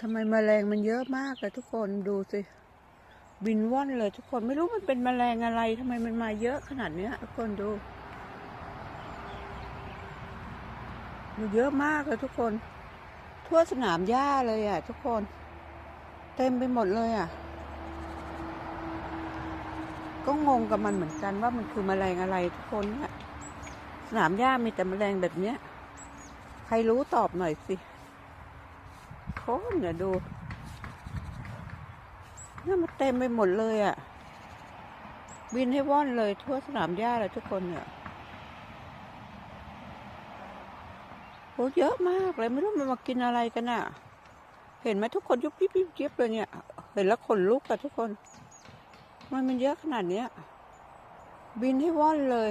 ทำไมแมลงมันเยอะมากเลยทุกคนดูสิ บินว่อนเลยทุกคนไม่รู้มันเป็นแมลงอะไรทำไมมันมาเยอะขนาดเนี้ยทุกคนดูมันเยอะมากเลยทุกคน ทั่วสนามหญ้าเลยอะ ทุกคน เต็มไปหมดเลยอะ ก็งงกับมันเหมือนกันว่ามันคือแมลงอะไรทุกคนเนี่ยสนามหญ้ามีแต่แมลงแบบเนี้ย ใครรู้ตอบหน่อยสิ ค้งเนี่ยดูนี่มันเต็มไปหมดเลยอะ บินให้ว่อนเลยทั่วสนามหญ้าเลยทุกคนเนี่ยโหเยอะมากเลยไม่รู้มันมากินอะไรกันอะ เห็นไหมทุกคนยุบยิบยุบยิบเลยเนี่ย เห็นแล้วขนลุกอะทุกคน มันมันเยอะขนาดเนี้ย บินให้ว่อนเลย